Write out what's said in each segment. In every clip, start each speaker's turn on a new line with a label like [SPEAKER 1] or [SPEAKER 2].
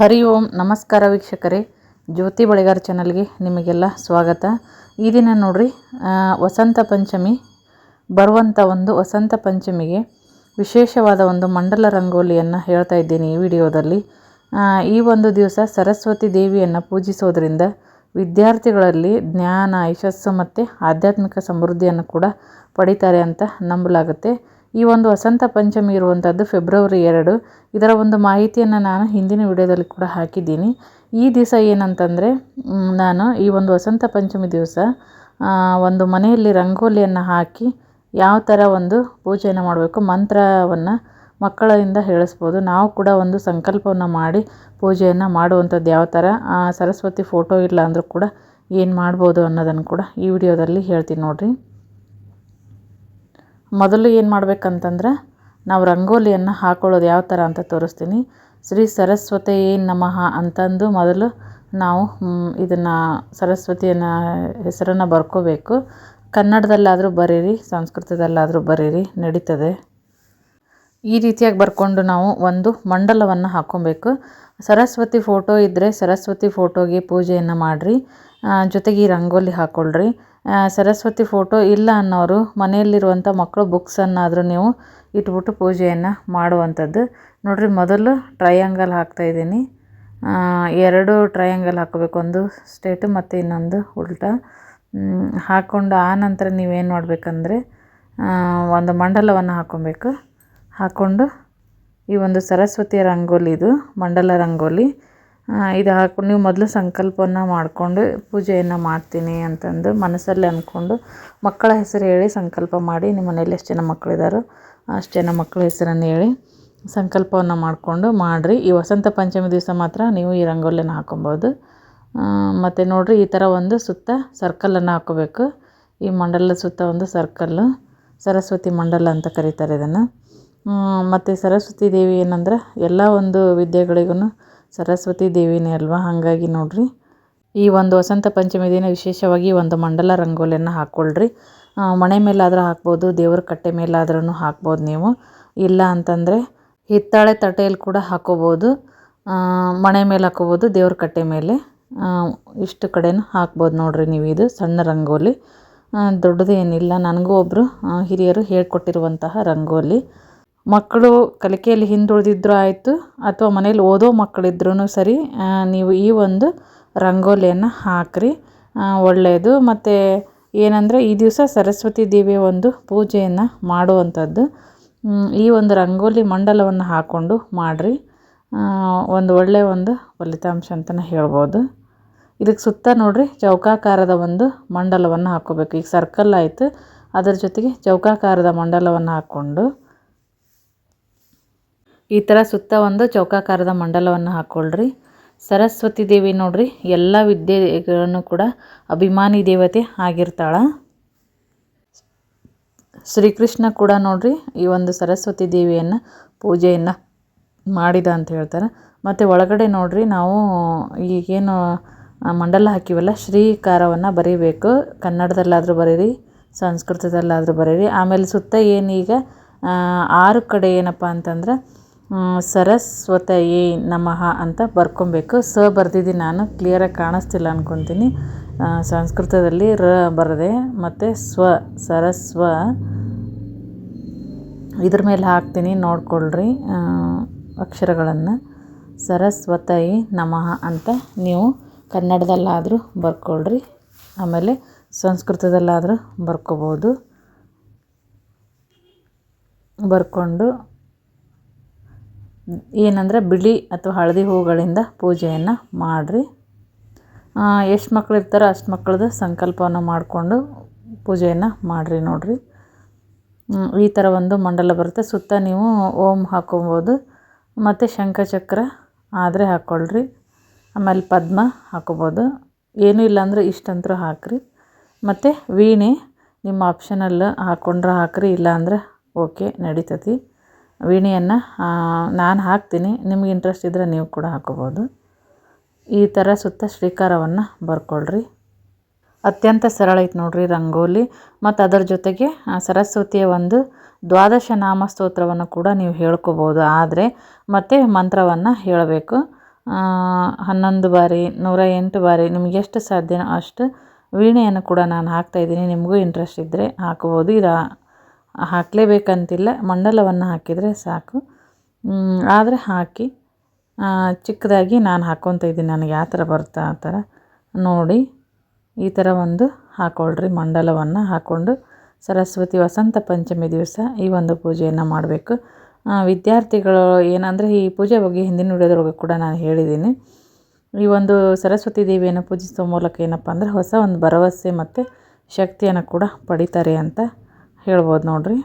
[SPEAKER 1] ಹರಿ ಓಂ, ನಮಸ್ಕಾರ ವೀಕ್ಷಕರೇ. ಜ್ಯೋತಿ ಬಳಿಗಾರ ಚಾನಲ್ಗೆ ನಿಮಗೆಲ್ಲ ಸ್ವಾಗತ. ಈ ದಿನ ನೋಡ್ರಿ ವಸಂತ ಪಂಚಮಿ. ಬರುವಂಥ ಒಂದು ವಸಂತ ಪಂಚಮಿಗೆ ವಿಶೇಷವಾದ ಒಂದು ಮಂಡಲ ರಂಗೋಲಿಯನ್ನು ಹೇಳ್ತಾ ಇದ್ದೀನಿ ಈ ವಿಡಿಯೋದಲ್ಲಿ. ಈ ಒಂದು ದಿವಸ ಸರಸ್ವತಿ ದೇವಿಯನ್ನು ಪೂಜಿಸೋದ್ರಿಂದ ವಿದ್ಯಾರ್ಥಿಗಳಲ್ಲಿ ಜ್ಞಾನ, ಯಶಸ್ಸು ಮತ್ತು ಆಧ್ಯಾತ್ಮಿಕ ಸಮೃದ್ಧಿಯನ್ನು ಕೂಡ ಪಡಿತಾರೆ ಅಂತ ನಂಬಲಾಗುತ್ತೆ. ಈ ಒಂದು ವಸಂತ ಪಂಚಮಿ ಇರುವಂಥದ್ದು ಫೆಬ್ರವರಿ ಎರಡು. ಇದರ ಒಂದು ಮಾಹಿತಿಯನ್ನು ನಾನು ಹಿಂದಿನ ವಿಡಿಯೋದಲ್ಲಿ ಕೂಡ ಹಾಕಿದ್ದೀನಿ. ಈ ದಿವಸ ಏನಂತಂದರೆ ನಾನು ಈ ಒಂದು ವಸಂತ ಪಂಚಮಿ ದಿವಸ ಒಂದು ಮನೆಯಲ್ಲಿ ರಂಗೋಲಿಯನ್ನು ಹಾಕಿ ಯಾವ ಥರ ಒಂದು ಪೂಜೆಯನ್ನು ಮಾಡಬೇಕು, ಮಂತ್ರವನ್ನು ಮಕ್ಕಳಿಂದ ಹೇಳಿಸ್ಬೋದು. ನಾವು ಕೂಡ ಒಂದು ಸಂಕಲ್ಪವನ್ನು ಮಾಡಿ ಪೂಜೆಯನ್ನು ಮಾಡುವಂಥದ್ದು ಯಾವ ಥರ ಸರಸ್ವತಿ ಫೋಟೋ ಇಲ್ಲ ಅಂದರೂ ಕೂಡ ಏನು ಮಾಡ್ಬೋದು ಅನ್ನೋದನ್ನು ಕೂಡ ಈ ವಿಡಿಯೋದಲ್ಲಿ ಹೇಳ್ತೀನಿ ನೋಡಿರಿ. ಮೊದಲು ಏನು ಮಾಡ್ಬೇಕಂತಂದ್ರೆ ನಾವು ರಂಗೋಲಿಯನ್ನು ಹಾಕೊಳ್ಳೋದು ಯಾವ ಥರ ಅಂತ ತೋರಿಸ್ತೀನಿ. ಶ್ರೀ ಸರಸ್ವತಿ ನಮಃ ಅಂತಂದು ಮೊದಲು ನಾವು ಇದನ್ನು ಸರಸ್ವತಿಯನ್ನ ಹೆಸರನ್ನು ಬರ್ಕೋಬೇಕು. ಕನ್ನಡದಲ್ಲಾದರೂ ಬರೀರಿ, ಸಂಸ್ಕೃತದಲ್ಲಾದರೂ ಬರೀರಿ, ನಡೀತದೆ. ಈ ರೀತಿಯಾಗಿ ಬರ್ಕೊಂಡು ನಾವು ಒಂದು ಮಂಡಲವನ್ನು ಹಾಕ್ಕೊಬೇಕು. ಸರಸ್ವತಿ ಫೋಟೋ ಇದ್ದರೆ ಸರಸ್ವತಿ ಫೋಟೋಗೆ ಪೂಜೆಯನ್ನು ಮಾಡಿರಿ. ಜೊತೆಗೆ ರಂಗೋಲಿ ಹಾಕ್ಕೊಳ್ರಿ ಸರಸ್ವತಿ ಫೋಟೋ ಇಲ್ಲ ಅನ್ನೋರು ಮನೆಯಲ್ಲಿರುವಂಥ ಮಕ್ಕಳು ಬುಕ್ಸನ್ನಾದರೂ ನೀವು ಇಟ್ಬಿಟ್ಟು ಪೂಜೆಯನ್ನು ಮಾಡುವಂಥದ್ದು. ನೋಡಿರಿ, ಮೊದಲು ಟ್ರಯಾಂಗಲ್ ಹಾಕ್ತಾಯಿದ್ದೀನಿ ಎರಡು ಟ್ರಯಾಂಗಲ್ ಹಾಕಬೇಕು, ಒಂದು ಸ್ಟೇಟು ಮತ್ತು ಇನ್ನೊಂದು ಉಲ್ಟಾ. ಹಾಕ್ಕೊಂಡು ಆ ನಂತರ ನೀವೇನು ಮಾಡಬೇಕಂದ್ರೆ ಒಂದು ಮಂಡಲವನ್ನು ಹಾಕ್ಕೊಬೇಕು ಹಾಕ್ಕೊಂಡು ಈ ಒಂದು ಸರಸ್ವತಿಯ ರಂಗೋಲಿ ಇದು, ಮಂಡಲ ರಂಗೋಲಿ. ಇದು ಹಾಕ್ಕೊಂಡು ನೀವು ಮೊದಲು ಸಂಕಲ್ಪವನ್ನು ಮಾಡಿಕೊಂಡು ಪೂಜೆಯನ್ನು ಮಾಡ್ತೀನಿ ಅಂತಂದು ಮನಸ್ಸಲ್ಲಿ ಅಂದ್ಕೊಂಡು ಮಕ್ಕಳ ಹೆಸರು ಹೇಳಿ ಸಂಕಲ್ಪ ಮಾಡಿ ನಿಮ್ಮ ಮನೇಲಿ ಎಷ್ಟು ಜನ ಮಕ್ಕಳಿದ್ದಾರೋ ಅಷ್ಟು ಜನ ಮಕ್ಕಳ ಹೆಸರನ್ನು ಹೇಳಿ ಸಂಕಲ್ಪವನ್ನು ಮಾಡಿಕೊಂಡು ಮಾಡಿರಿ. ಈ ವಸಂತ ಪಂಚಮಿ ದಿವಸ ಮಾತ್ರ ನೀವು ಈ ರಂಗೋಲಿನ ಹಾಕೊಬೋದು. ಮತ್ತು ನೋಡಿರಿ ಈ ಥರ ಒಂದು ಸುತ್ತ ಸರ್ಕಲನ್ನು ಹಾಕೋಬೇಕು. ಈ ಮಂಡಲದ ಸುತ್ತ ಒಂದು ಸರ್ಕಲ್ಲು, ಸರಸ್ವತಿ ಮಂಡಲ ಅಂತ ಕರೀತಾರೆ ಇದನ್ನು. ಮತ್ತು ಸರಸ್ವತಿ ದೇವಿ ಏನಂದ್ರೆ ಎಲ್ಲ ಒಂದು ವಿದ್ಯೆಗಳಿಗೂ ಸರಸ್ವತಿ ದೇವಿನೇ ಅಲ್ವಾ? ಹಾಗಾಗಿ ನೋಡಿರಿ. ಈ ಒಂದು ವಸಂತ ಪಂಚಮಿ ದಿನ ವಿಶೇಷವಾಗಿ ಒಂದು ಮಂಡಲ ರಂಗೋಲಿಯನ್ನು ಹಾಕ್ಕೊಳ್ರಿ ಮನೆ ಮೇಲಾದರೂ ಹಾಕ್ಬೋದು, ದೇವ್ರ ಕಟ್ಟೆ ಮೇಲಾದ್ರೂ ಹಾಕ್ಬೋದು ನೀವು. ಇಲ್ಲ ಅಂತಂದರೆ ಹಿತ್ತಾಳೆ ತಟ್ಟೆಯಲ್ಲಿ ಕೂಡ ಹಾಕ್ಕೋಬೋದು ಮನೆ ಮೇಲೆ ಹಾಕೋಬೋದು, ದೇವ್ರ ಕಟ್ಟೆ ಮೇಲೆ. ಇಷ್ಟು ಕಡೆನೂ ಹಾಕ್ಬೋದು ನೋಡಿರಿ ನೀವು ಇದು ಸಣ್ಣ ರಂಗೋಲಿ. ದೊಡ್ಡದೇನಿಲ್ಲ, ನನಗೂ ಒಬ್ಬರು ಹಿರಿಯರು ಹೇಳ್ಕೊಟ್ಟಿರುವಂತಹ ರಂಗೋಲಿ. ಮಕ್ಕಳು ಕಲಿಕೆಯಲ್ಲಿ ಹಿಂದುಳಿದಿದ್ರೂ ಆಯಿತು, ಅಥವಾ ಮನೇಲಿ ಓದೋ ಮಕ್ಕಳಿದ್ರೂ ಸರಿ ನೀವು ಈ ಒಂದು ರಂಗೋಲಿಯನ್ನು ಹಾಕ್ರಿ ಒಳ್ಳೆಯದು ಮತ್ತು ಏನಂದರೆ ಈ ದಿವಸ ಸರಸ್ವತಿ ದೇವಿಯ ಒಂದು ಪೂಜೆಯನ್ನು ಮಾಡುವಂಥದ್ದು. ಈ ಒಂದು ರಂಗೋಲಿ ಮಂಡಲವನ್ನು ಹಾಕ್ಕೊಂಡು ಮಾಡಿರಿ. ಒಂದು ಒಳ್ಳೆಯ ಒಂದು ಫಲಿತಾಂಶ ಅಂತಲೇ ಹೇಳ್ಬೋದು. ಇದಕ್ಕೆ ಸುತ್ತ ನೋಡಿರಿ, ಚೌಕಾಕಾರದ ಒಂದು ಮಂಡಲವನ್ನು ಹಾಕ್ಕೋಬೇಕು. ಈಗ ಸರ್ಕಲ್ ಆಯಿತು, ಅದರ ಜೊತೆಗೆ ಚೌಕಾಕಾರದ ಮಂಡಲವನ್ನು ಹಾಕ್ಕೊಂಡು ಈ ಥರ ಸುತ್ತ ಒಂದು ಚೌಕಾಕಾರದ ಮಂಡಲವನ್ನು ಹಾಕ್ಕೊಳ್ರಿ ಸರಸ್ವತಿ ದೇವಿ ನೋಡ್ರಿ, ಎಲ್ಲ ವಿದ್ಯೆಗಳನ್ನು ಕೂಡ ಅಭಿಮಾನಿ ದೇವತೆ ಆಗಿರ್ತಾಳೆ. ಶ್ರೀಕೃಷ್ಣ ಕೂಡ ನೋಡ್ರಿ, ಈ ಒಂದು ಸರಸ್ವತಿ ದೇವಿಯನ್ನು ಪೂಜೆಯನ್ನು ಮಾಡಿದ ಅಂತ ಹೇಳ್ತಾರೆ. ಮತ್ತು ಒಳಗಡೆ ನೋಡ್ರಿ, ನಾವು ಈಗೇನು ಮಂಡಲ ಹಾಕಿವಲ್ಲ, ಶ್ರೀಕಾರವನ್ನು ಬರೀಬೇಕು. ಕನ್ನಡದಲ್ಲಾದರೂ ಬರೀರಿ, ಸಂಸ್ಕೃತದಲ್ಲಾದರೂ ಬರೀರಿ. ಆಮೇಲೆ ಸುತ್ತ ಏನೀಗ ಆರು ಕಡೆ ಏನಪ್ಪ ಅಂತಂದ್ರೆ ಸರಸ್ವತಯೇ ನಮಃ ಅಂತ ಬರ್ಕೊಬೇಕು. ಸ ಬರ್ದಿದ್ದೀನಿ ನಾನು ಕ್ಲಿಯರಾಗಿ ಕಾಣಿಸ್ತಿಲ್ಲ ಅಂದ್ಕೊತೀನಿ ಸಂಸ್ಕೃತದಲ್ಲಿ ರ ಬರದೆ, ಮತ್ತು ಸ್ವ, ಸರಸ್ವ. ಇದ್ರ ಮೇಲೆ ಹಾಕ್ತೀನಿ, ನೋಡ್ಕೊಳ್ರಿ ಅಕ್ಷರಗಳನ್ನು. ಸರಸ್ವತೈ ನಮಃ ಅಂತ ನೀವು ಕನ್ನಡದಲ್ಲಾದರೂ ಬರ್ಕೊಳ್ರಿ. ಆಮೇಲೆ ಸಂಸ್ಕೃತದಲ್ಲಾದರೂ ಬರ್ಕೋಬೋದು. ಬರ್ಕೊಂಡು ಏನಂದರೆ ಬಿಳಿ ಅಥವಾ ಹಳದಿ ಹೂಗಳಿಂದ ಪೂಜೆಯನ್ನು ಮಾಡಿರಿ. ಎಷ್ಟು ಮಕ್ಳು ಇರ್ತಾರೋ ಅಷ್ಟು ಮಕ್ಳದ್ದು ಸಂಕಲ್ಪವನ್ನು ಮಾಡಿಕೊಂಡು ಪೂಜೆಯನ್ನು ಮಾಡಿರಿ ನೋಡಿರಿ. ಈ ಥರ ಒಂದು ಮಂಡಲ ಬರುತ್ತೆ. ಸುತ್ತ ನೀವು ಓಂ ಹಾಕೊಬೋದು. ಮತ್ತು ಶಂಖಚಕ್ರ ಆದರೆ ಹಾಕ್ಕೊಳ್ರಿ ಆಮೇಲೆ ಪದ್ಮ ಹಾಕೋಬೋದು. ಏನೂ ಇಲ್ಲಾಂದ್ರೆ ಇಷ್ಟಂತರೂ ಹಾಕ್ರಿ. ಮತ್ತು ವೀಣೆ ನಿಮ್ಮ ಆಪ್ಷನಲ್ ಹಾಕ್ಕೊಂಡ್ರೆ ಹಾಕ್ರಿ, ಇಲ್ಲಾಂದ್ರೆ ಓಕೆ ನಡೀತತಿ. ವೀಣೆಯನ್ನು ನಾನು ಹಾಕ್ತೀನಿ. ನಿಮ್ಗೆ ಇಂಟ್ರೆಸ್ಟ್ ಇದ್ದರೆ ನೀವು ಕೂಡ ಹಾಕೋಬೋದು. ಈ ಥರ ಸುತ್ತ ಶ್ರೀಕಾರವನ್ನು ಬರ್ಕೊಳ್ರಿ. ಅತ್ಯಂತ ಸರಳ ಐತೆ ನೋಡ್ರಿ ರಂಗೋಲಿ. ಮತ್ತು ಅದರ ಜೊತೆಗೆ ಸರಸ್ವತಿಯ ಒಂದು ದ್ವಾದಶ ನಾಮ ಸ್ತೋತ್ರವನ್ನು ಕೂಡ ನೀವು ಹೇಳ್ಕೊಬೋದು. ಆದರೆ, ಮತ್ತು ಮಂತ್ರವನ್ನು ಹೇಳಬೇಕು. ಹನ್ನೊಂದು ಬಾರಿ, ನೂರ ಎಂಟು ಬಾರಿ, ನಿಮ್ಗೆ ಎಷ್ಟು ಸಾಧ್ಯನೋ ಅಷ್ಟು ವೀಣೆಯನ್ನು ಕೂಡ ನಾನು ಹಾಕ್ತಾಯಿದ್ದೀನಿ ನಿಮಗೂ ಇಂಟ್ರೆಸ್ಟ್ ಇದ್ದರೆ ಹಾಕ್ಬೋದು. ಇದು ಹಾಕಲೇಬೇಕಂತಿಲ್ಲ. ಮಂಡಲವನ್ನು ಹಾಕಿದರೆ ಸಾಕು. ಆದರೆ ಹಾಕಿ ಚಿಕ್ಕದಾಗಿ ನಾನು ಹಾಕ್ಕೊತ ಇದ್ದೀನಿ. ನನಗೆ ಯಾವ ಥರ ಬರುತ್ತಾ ಆ ಥರ ನೋಡಿ. ಈ ಥರ ಒಂದು ಹಾಕ್ಕೊಳ್ರಿ ಮಂಡಲವನ್ನು ಹಾಕ್ಕೊಂಡು ಸರಸ್ವತಿ ವಸಂತ ಪಂಚಮಿ ದಿವಸ ಈ ಒಂದು ಪೂಜೆಯನ್ನು ಮಾಡಬೇಕು. ವಿದ್ಯಾರ್ಥಿಗಳು ಏನಂದರೆ ಈ ಪೂಜೆ ಬಗ್ಗೆ ಹಿಂದಿನ ವಿಡಿಯೋದೊಳಗೆ ಕೂಡ ನಾನು ಹೇಳಿದ್ದೀನಿ. ಈ ಒಂದು ಸರಸ್ವತಿ ದೇವಿಯನ್ನು ಪೂಜಿಸುವ ಮೂಲಕ ಏನಪ್ಪ ಅಂದರೆ ಹೊಸ ಒಂದು ಭರವಸೆ ಮತ್ತು ಶಕ್ತಿಯನ್ನು ಕೂಡ ಪಡಿತಾರೆ ಅಂತ ಹೇಳ್ಬೋದು ನೋಡಿರಿ.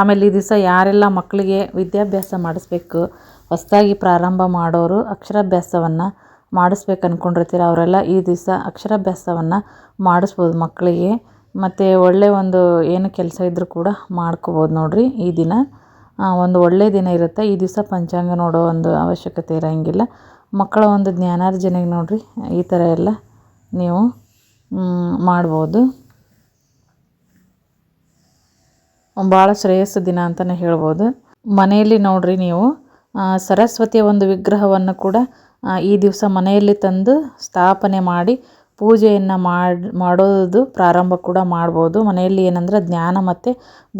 [SPEAKER 1] ಆಮೇಲೆ ಈ ದಿವಸ ಯಾರೆಲ್ಲ ಮಕ್ಕಳಿಗೆ ವಿದ್ಯಾಭ್ಯಾಸ ಮಾಡಿಸ್ಬೇಕು, ಹೊಸದಾಗಿ ಪ್ರಾರಂಭ ಮಾಡೋರು ಅಕ್ಷರಾಭ್ಯಾಸವನ್ನು ಮಾಡಿಸ್ಬೇಕು ಅಂದ್ಕೊಂಡಿರ್ತೀರ ಅವರೆಲ್ಲ ಈ ದಿವಸ ಅಕ್ಷರಾಭ್ಯಾಸವನ್ನು ಮಾಡಿಸ್ಬೋದು ಮಕ್ಕಳಿಗೆ. ಮತ್ತು ಒಳ್ಳೆಯ ಒಂದು ಏನು ಕೆಲಸ ಇದ್ದರೂ ಕೂಡ ಮಾಡ್ಕೋಬೋದು ನೋಡಿರಿ ಈ ದಿನ. ಒಂದು ಒಳ್ಳೆಯ ದಿನ ಇರುತ್ತೆ. ಈ ದಿವಸ ಪಂಚಾಂಗ ನೋಡೋ ಒಂದು ಅವಶ್ಯಕತೆ ಇರೋಂಗಿಲ್ಲ. ಮಕ್ಕಳ ಒಂದು ಜ್ಞಾನಾರ್ಜನೆಗೆ ನೋಡಿರಿ, ಈ ಥರ ಎಲ್ಲ ನೀವು ಮಾಡ್ಬೋದು. ಭಾಳ ಶ್ರೇಯಸ್ಸು ದಿನ ಅಂತಲೇ ಹೇಳ್ಬೋದು. ಮನೆಯಲ್ಲಿ ನೋಡಿರಿ ನೀವು ಸರಸ್ವತಿಯ ಒಂದು ವಿಗ್ರಹವನ್ನು ಕೂಡ ಈ ದಿವಸ ಮನೆಯಲ್ಲಿ ತಂದು ಸ್ಥಾಪನೆ ಮಾಡಿ ಪೂಜೆಯನ್ನು ಮಾಡಿ, ಮಾಡೋದು ಪ್ರಾರಂಭ ಕೂಡ ಮಾಡ್ಬೋದು. ಮನೆಯಲ್ಲಿ ಏನಂದ್ರೆ ಜ್ಞಾನ ಮತ್ತು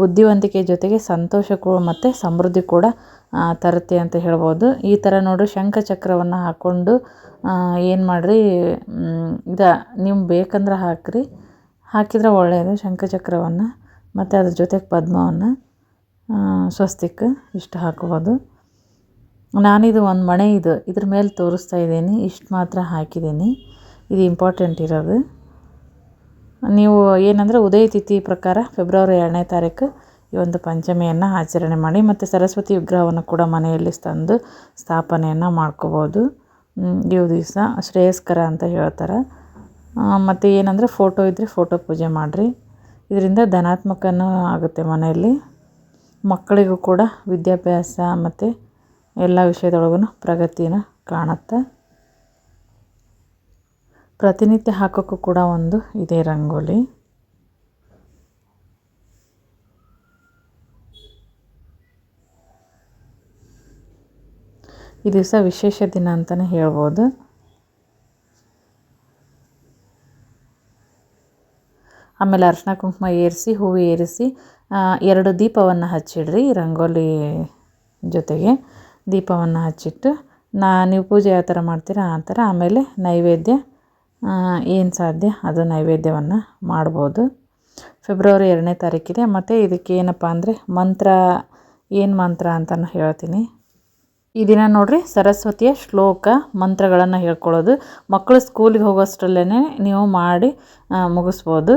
[SPEAKER 1] ಬುದ್ಧಿವಂತಿಕೆ ಜೊತೆಗೆ ಸಂತೋಷ ಕೂಡ ಮತ್ತು ಸಮೃದ್ಧಿ ಕೂಡ ತರುತ್ತೆ ಅಂತ ಹೇಳ್ಬೋದು. ಈ ಥರ ನೋಡಿ ಶಂಖ ಚಕ್ರವನ್ನು ಹಾಕ್ಕೊಂಡು ಏನು ಮಾಡಿರಿ ಇದು ನೀವು ಬೇಕಂದ್ರೆ ಹಾಕಿರಿ. ಹಾಕಿದರೆ ಒಳ್ಳೆಯದು ಶಂಖ ಚಕ್ರವನ್ನು, ಮತ್ತು ಅದ್ರ ಜೊತೆಗೆ ಪದ್ಮವನ್ನು ಸ್ವಸ್ತಿಕ್ ಇಷ್ಟು ಹಾಕ್ಬೋದು. ನಾನಿದು ಒಂದು ಮಣೆ ಇದು, ಇದ್ರ ಮೇಲೆ ತೋರಿಸ್ತಾ ಇದ್ದೀನಿ, ಇಷ್ಟು ಮಾತ್ರ ಹಾಕಿದ್ದೀನಿ. ಇದು ಇಂಪಾರ್ಟೆಂಟ್ ಇರೋದು. ನೀವು ಏನಂದರೆ ಉದಯ ತಿಥಿ ಪ್ರಕಾರ ಫೆಬ್ರವರಿ ಎರಡನೇ ತಾರೀಕು ಈ ಒಂದು ಪಂಚಮಿಯನ್ನು ಆಚರಣೆ ಮಾಡಿ ಮತ್ತು ಸರಸ್ವತಿ ವಿಗ್ರಹವನ್ನು ಕೂಡ ಮನೆಯಲ್ಲಿ ತಂದು ಸ್ಥಾಪನೆಯನ್ನು ಮಾಡ್ಕೋಬೋದು. ಇವು ದಿವಸ ಶ್ರೇಯಸ್ಕರ ಅಂತ ಹೇಳ್ತಾರೆ. ಮತ್ತು ಏನಂದರೆ ಫೋಟೋ ಇದ್ದರೆ ಫೋಟೋ ಪೂಜೆ ಮಾಡಿರಿ. ಇದರಿಂದ ಧನಾತ್ಮಕನೂ ಆಗುತ್ತೆ ಮನೆಯಲ್ಲಿ. ಮಕ್ಕಳಿಗೂ ಕೂಡ ವಿದ್ಯಾಭ್ಯಾಸ ಮತ್ತು ಎಲ್ಲ ವಿಷಯದೊಳಗೂ ಪ್ರಗತಿನ ಕಾಣುತ್ತೆ. ಪ್ರತಿನಿತ್ಯ ಹಾಕೋಕ್ಕೂ ಕೂಡ ಒಂದು ಇದೆ ರಂಗೋಲಿ. ಈ ದಿವಸ ವಿಶೇಷ ದಿನ ಅಂತಲೇ ಹೇಳ್ಬೋದು. ಆಮೇಲೆ ಅರ್ಶಿನ ಕುಂಕುಮ ಏರಿಸಿ, ಹೂವು ಏರಿಸಿ ಎರಡು ದೀಪವನ್ನು ಹಚ್ಚಿಡ್ರಿ ರಂಗೋಲಿ ಜೊತೆಗೆ. ದೀಪವನ್ನು ಹಚ್ಚಿಟ್ಟು ನಾ, ನೀವು ಪೂಜೆ ಯಾವ ಥರ ಮಾಡ್ತೀರಾ ಆ ಥರ ಆಮೇಲೆ ನೈವೇದ್ಯ ಏನು ಸಾಧ್ಯ? ಅದು ನೈವೇದ್ಯವನ್ನು ಮಾಡ್ಬೋದು. ಫೆಬ್ರವರಿ ಎರಡನೇ ತಾರೀಕಿದೆ. ಮತ್ತು ಇದಕ್ಕೆ ಏನಪ್ಪ ಅಂದರೆ ಮಂತ್ರ, ಏನು ಮಂತ್ರ ಅಂತಲೂ ಹೇಳ್ತೀನಿ. ಈ ದಿನ ನೋಡಿರಿ ಸರಸ್ವತಿಯ ಶ್ಲೋಕ, ಮಂತ್ರಗಳನ್ನು ಹೇಳ್ಕೊಳ್ಳೋದು. ಮಕ್ಕಳು ಸ್ಕೂಲಿಗೆ ಹೋಗೋಷ್ಟರಲ್ಲೇ ನೀವು ಮಾಡಿ ಮುಗಿಸ್ಬೋದು.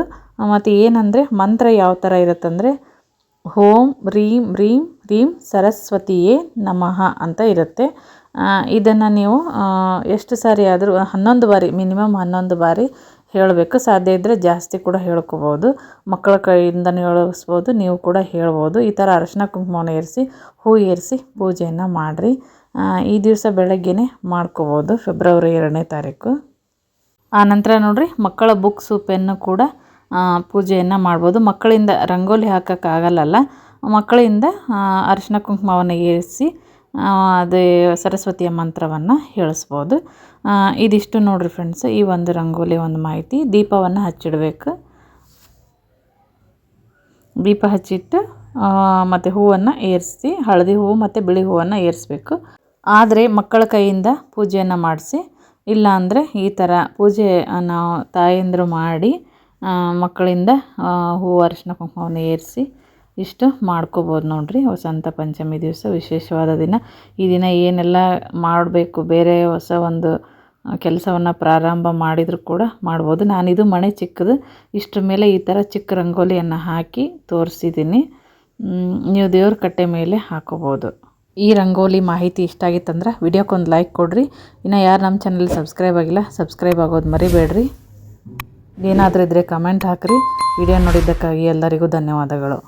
[SPEAKER 1] ಮತ್ತು ಏನಂದರೆ ಮಂತ್ರ ಯಾವ ಥರ ಇರುತ್ತಂದರೆ ಹೋಂ ರೀಂ ರೀಂ ರೀಂ, ಸರಸ್ವತಿಯೇ ನಮಃ ಅಂತ ಇರುತ್ತೆ. ಇದನ್ನು ನೀವು ಎಷ್ಟು ಸಾರಿ ಆದರೂ, ಹನ್ನೊಂದು ಬಾರಿ, ಮಿನಿಮಮ್ ಹನ್ನೊಂದು ಬಾರಿ ಹೇಳಬೇಕು. ಸಾಧ್ಯ ಇದ್ದರೆ ಜಾಸ್ತಿ ಕೂಡ ಹೇಳ್ಕೊಬೋದು. ಮಕ್ಕಳ ಕೈಯಿಂದನೂ ಹೇಳಿಸ್ಬೋದು, ನೀವು ಕೂಡ ಹೇಳ್ಬೋದು. ಈ ಥರ ಅರಶಿನ ಕುಂಕುಮವನ್ನು ಏರಿಸಿ, ಹೂ ಏರಿಸಿ ಪೂಜೆಯನ್ನು ಮಾಡಿರಿ. ಈ ದಿವಸ ಬೆಳಗ್ಗೆನೇ ಮಾಡ್ಕೋಬೋದು, ಫೆಬ್ರವರಿ ಎರಡನೇ ತಾರೀಕು. ಆನಂತರ ನೋಡಿರಿ, ಮಕ್ಕಳ ಬುಕ್ಸು, ಪೆನ್ನು ಕೂಡ ಪೂಜೆಯನ್ನು ಮಾಡ್ಬೋದು. ಮಕ್ಕಳಿಂದ ರಂಗೋಲಿ ಹಾಕೋಕ್ಕಾಗಲ್ಲಲ್ಲ. ಮಕ್ಕಳಿಂದ ಅರಿಶಿನ ಕುಂಕುಮವನ್ನು ಏರಿಸಿ ಅದೇ ಸರಸ್ವತಿಯ ಮಂತ್ರವನ್ನು ಹೇಳಿಸ್ಬೋದು. ಇದಿಷ್ಟು ನೋಡಿರಿ ಫ್ರೆಂಡ್ಸ್ ಈ ಒಂದು ರಂಗೋಲಿ ಒಂದು ಮಾಹಿತಿ. ದೀಪವನ್ನು ಹಚ್ಚಿಡಬೇಕು. ದೀಪ ಹಚ್ಚಿಟ್ಟು ಮತ್ತು ಹೂವನ್ನು ಏರಿಸಿ, ಹಳದಿ ಹೂವು ಮತ್ತು ಬಿಳಿ ಹೂವನ್ನು ಏರಿಸ್ಬೇಕು. ಆದರೆ ಮಕ್ಕಳ ಕೈಯಿಂದ ಪೂಜೆಯನ್ನು ಮಾಡಿಸಿ, ಇಲ್ಲಾಂದರೆ ಈ ಥರ ಪೂಜೆ ನಾವು ತಾಯಂದಿರು ಮಾಡಿ ಮಕ್ಕಳಿಂದ ಹೂವು ಅರಿಶಿನ ಕುಂಕುಮವನ್ನು ಏರಿಸಿ ಇಷ್ಟು ಮಾಡ್ಕೋಬೋದು ನೋಡಿರಿ. ವಸಂತ ಪಂಚಮಿ ದಿವಸ ವಿಶೇಷವಾದ ದಿನ. ಈ ದಿನ ಏನೆಲ್ಲ ಮಾಡಬೇಕು, ಬೇರೆ ಹೊಸ ಒಂದು ಕೆಲಸವನ್ನು ಪ್ರಾರಂಭ ಮಾಡಿದರೂ ಕೂಡ ಮಾಡ್ಬೋದು. ನಾನಿದು ಮನೆ ಚಿಕ್ಕದು. ಇಷ್ಟರ ಮೇಲೆ ಈ ಥರ ಚಿಕ್ಕ ರಂಗೋಲಿಯನ್ನು ಹಾಕಿ ತೋರಿಸಿದ್ದೀನಿ ನೀವು ದೇವ್ರ ಕಟ್ಟೆ ಮೇಲೆ ಹಾಕೋಬೋದು. ಈ ರಂಗೋಲಿ ಮಾಹಿತಿ ಇಷ್ಟ ಆಗಿತ್ತಂದ್ರೆ ವಿಡಿಯೋಕ್ಕೊಂದು ಲೈಕ್ ಕೊಡಿರಿ. ಇನ್ನು ಯಾರು ನಮ್ಮ ಚಾನಲ್ ಸಬ್ಸ್ಕ್ರೈಬ್ ಆಗಿಲ್ಲ ಸಬ್ಸ್ಕ್ರೈಬ್ ಆಗೋದು ಮರಿಬೇಡ್ರಿ. ಏನಾದರೂ ಇದ್ದರೆ ಕಮೆಂಟ್ ಹಾಕಿರಿ. ವಿಡಿಯೋ ನೋಡಿದ್ದಕ್ಕಾಗಿ ಎಲ್ಲರಿಗೂ ಧನ್ಯವಾದಗಳು.